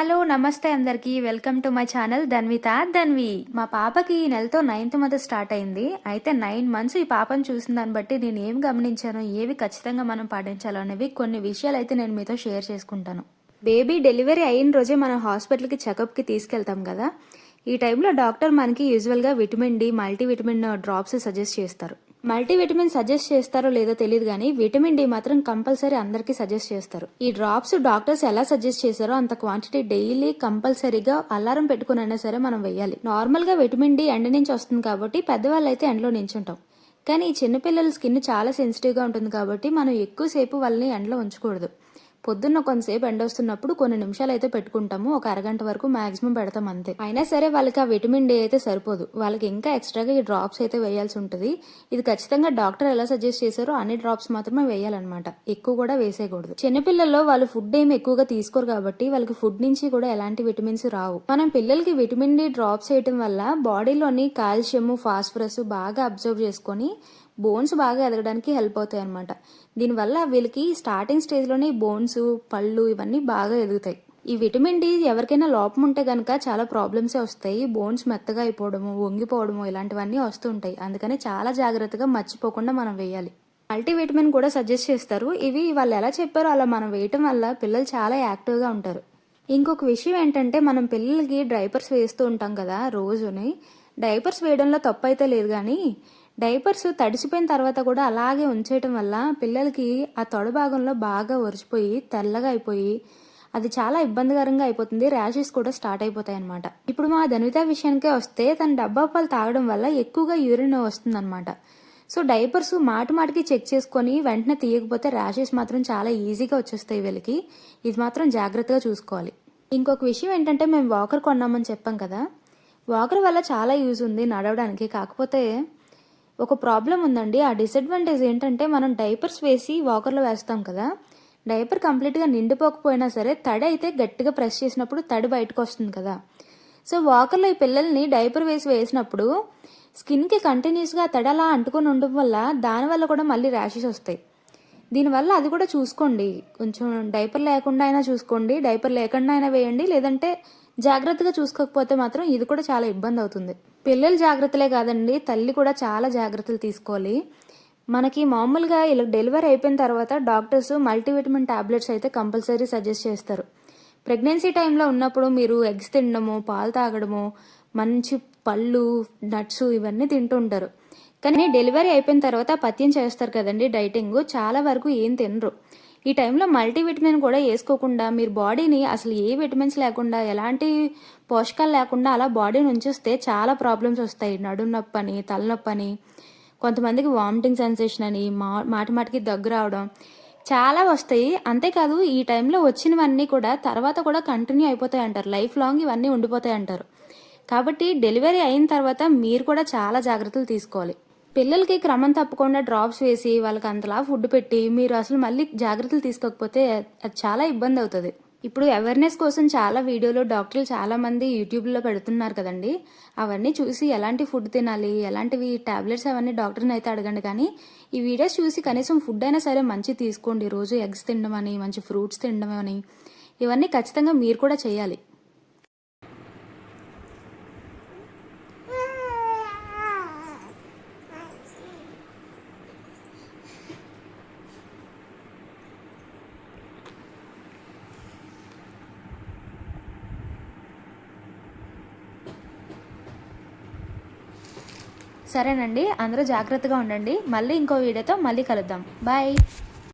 Hello నమస్తే అందరికీ. Welcome to my channel Dhanvitha. Dhanvi మా పాపకి ఈ నెలతో నైన్త్ మంత్ స్టార్ట్ అయింది. అయితే నైన్ మంత్స్ ఈ పాపను చూసిన దాన్ని బట్టి నేను ఏం గమనించాను ఏవి ఖచ్చితంగా మనం పాటించాలో అనేవి కొన్ని విషయాలు అయితే నేను మీతో షేర్ చేసుకుంటాను. బేబీ డెలివరీ అయిన రోజే మనం హాస్పిటల్కి చెకప్కి తీసుకెళ్తాం కదా. ఈ టైంలో డాక్టర్ మనకి యూజువల్గా vitamin D multivitamin drops suggest చేస్తారు. మల్టీవిటమిన్ సజెస్ట్ చేస్తారో లేదో తెలియదు కానీ విటమిన్ డి మాత్రం కంపల్సరీ అందరికీ సజెస్ట్ చేస్తారు. ఈ డ్రాప్స్ డాక్టర్స్ ఎలా సజెస్ట్ చేశారో అంత క్వాంటిటీ డైలీ కంపల్సరీగా అలారం పెట్టుకునైనా సరే మనం వేయాలి నార్మల్గా విటమిన్ డి ఎండ నుంచి వస్తుంది కాబట్టి పెద్దవాళ్ళు అయితే ఎండలో నించుంటాం. కానీ ఈ చిన్నపిల్లల స్కిన్ చాలా సెన్సిటివ్గా ఉంటుంది కాబట్టి మనం ఎక్కువసేపు వాళ్ళని ఎండలో ఉంచకూడదు. పొద్దున్న కొంతసేపు ఎండ వస్తున్నప్పుడు కొన్ని నిమిషాలు అయితే పెట్టుకుంటాము ఒక అరగంట వరకు మాక్సిమం పెడతాం అంతే. అయినా సరే వాళ్ళకి ఆ విటమిన్ డి అయితే సరిపోదు. వాళ్ళకి ఇంకా ఎక్స్ట్రాగా ఈ డ్రాప్స్ అయితే వేయాల్సి ఉంటుంది. ఇది ఖచ్చితంగా డాక్టర్ ఎలా సజెస్ట్ చేశారో అన్ని డ్రాప్స్ మాత్రమే వేయాలన్నమాట. ఎక్కువ కూడా వేసేయకూడదు. చిన్నపిల్లల్లో వాళ్ళు ఫుడ్ ఏమి ఎక్కువగా తీసుకోరు కాబట్టి వాళ్ళకి ఫుడ్ నుంచి కూడా ఎలాంటి విటమిన్స్ రావు. మనం పిల్లలకి విటమిన్ డి డ్రాప్స్ వేయటం వల్ల బాడీలోని కాల్షియం ఫాస్ఫరస్ బాగా అబ్జర్వ్ చేసుకొని బోన్స్ బాగా ఎదగడానికి హెల్ప్ అవుతాయి అనమాట దీనివల్ల వీళ్ళకి స్టార్టింగ్ స్టేజ్లోనే బోన్స్ పళ్ళు ఇవన్నీ బాగా ఎదుగుతాయి. ఈ విటమిన్ డి ఎవరికైనా లోపం ఉంటే కనుక చాలా ప్రాబ్లమ్సే వస్తాయి. బోన్స్ మెత్తగా అయిపోవడము వంగిపోవడము ఇలాంటివన్నీ వస్తుంటాయి అందుకని చాలా జాగ్రత్తగా మర్చిపోకుండా మనం వేయాలి. మల్టీవిటమిన్ కూడా సజెస్ట్ చేస్తారు. ఇవి వాళ్ళు ఎలా చెప్పారో అలా మనం వేయటం వల్ల పిల్లలు చాలా యాక్టివ్గా ఉంటారు. ఇంకొక విషయం ఏంటంటే మనం పిల్లలకి డైపర్స్ వేస్తూ ఉంటాం కదా రోజుని. డైపర్స్ వేయడంలో తప్పు అయితే లేదు కానీ డైపర్స్ తడిసిపోయిన తర్వాత కూడా అలాగే ఉంచేయటం వల్ల పిల్లలకి ఆ తొడ భాగంలో బాగా ఒరిచిపోయి తెల్లగా అయిపోయి అది చాలా ఇబ్బందికరంగా అయిపోతుంది. ర్యాషెస్ కూడా స్టార్ట్ అయిపోతాయి అనమాట ఇప్పుడు మా ధనిత విషయానికే వస్తే తన డబ్బా పాలు తాగడం వల్ల ఎక్కువగా యూరిన్ వస్తుందన్నమాట. సో డైపర్స్ మాటి మాటికి చెక్ చేసుకొని వెంటనే తీయకపోతే ర్యాషెస్ మాత్రం చాలా ఈజీగా వచ్చేస్తాయి వీళ్ళకి. ఇది మాత్రం జాగ్రత్తగా చూసుకోవాలి. ఇంకొక విషయం ఏంటంటే మేము వాకర్ కొన్నామని చెప్పాం కదా. వాకర్ వల్ల చాలా యూజ్ ఉంది నడవడానికి. కాకపోతే ఒక ప్రాబ్లం ఉందండి. ఆ డిసడ్వాంటేజ్ ఏంటంటే మనం డైపర్స్ వేసి వాకర్లో వేస్తాం కదా. డైపర్ కంప్లీట్గా నిండిపోకపోయినా సరే తడి అయితే గట్టిగా ప్రెస్ చేసినప్పుడు తడి బయటకు వస్తుంది కదా. సో వాకర్లో ఈ పిల్లల్ని డైపర్ వేసి వేసినప్పుడు స్కిన్కి కంటిన్యూస్గా తడి అలా అంటుకొని ఉండడం వల్ల దానివల్ల కూడా మళ్ళీ ర్యాషెస్ వస్తాయి. దీనివల్ల అది కూడా చూసుకోండి. కొంచెం డైపర్ లేకుండా అయినా చూసుకోండి. డైపర్ లేకుండా అయినా వేయండి. లేదంటే జాగ్రత్తగా చూసుకోకపోతే మాత్రం ఇది కూడా చాలా ఇబ్బంది అవుతుంది. పిల్లలు జాగ్రత్తలే కాదండి. తల్లి కూడా చాలా జాగ్రత్తలు తీసుకోవాలి. మనకి మామూలుగా ఇలా డెలివరీ అయిపోయిన తర్వాత డాక్టర్స్ మల్టీవిటమిన్ టాబ్లెట్స్ అయితే కంపల్సరీ సజెస్ట్ చేస్తారు. ప్రెగ్నెన్సీ టైంలో ఉన్నప్పుడు మీరు ఎగ్స్ తినడము పాలు తాగడము మంచి పళ్ళు నట్స్ ఇవన్నీ తింటుంటారు కానీ డెలివరీ అయిపోయిన తర్వాత పత్యం చేస్తారు కదండి డైటింగ్. చాలా వరకు ఏం తినరు. ఈ టైంలో మల్టీవిటమిన్ కూడా వేసుకోకుండా మీరు బాడీని అసలు ఏ విటమిన్స్ లేకుండా ఎలాంటి పోషకాలు లేకుండా అలా బాడీని ఉంచేస్తే చాలా ప్రాబ్లమ్స్ వస్తాయి. నడుము నొప్పి అని తలనొప్పి అని కొంతమందికి వామిటింగ్ సెన్సేషన్ అని మా మాటి మాటికి దగ్గు రావడం చాలా వస్తాయి. అంతేకాదు ఈ టైంలో వచ్చినవన్నీ కూడా తర్వాత కూడా కంటిన్యూ అయిపోతాయి అంటారు. లైఫ్ లాంగ్ ఇవన్నీ ఉండిపోతాయి అంటారు. కాబట్టి డెలివరీ అయిన తర్వాత మీరు కూడా చాలా జాగ్రత్తలు తీసుకోవాలి. పిల్లలకి క్రమం తప్పకుండా డ్రాప్స్ వేసి వాళ్ళకి అంతలా ఫుడ్ పెట్టి మీరు అసలు మళ్ళీ జాగ్రత్తలు తీసుకోకపోతే అది చాలా ఇబ్బంది అవుతుంది. ఇప్పుడు అవేర్నెస్ కోసం చాలా వీడియోలు డాక్టర్లు చాలామంది యూట్యూబ్లో పెడుతున్నారు కదండి. అవన్నీ చూసి ఎలాంటి ఫుడ్ తినాలి ఎలాంటివి టాబ్లెట్స్ అవన్నీ డాక్టర్ని అయితే అడగండి. కానీ ఈ వీడియోస్ చూసి కనీసం ఫుడ్ అయినా సరే మంచి తీసుకోండి. రోజు ఎగ్స్ తినడం అని మంచి ఫ్రూట్స్ తినడం అని ఇవన్నీ ఖచ్చితంగా మీరు కూడా చేయాలి. సరేనండి అందరూ జాగ్రత్తగా ఉండండి. మళ్ళీ ఇంకో వీడియోతో మళ్ళీ కలుద్దాం. బాయ్.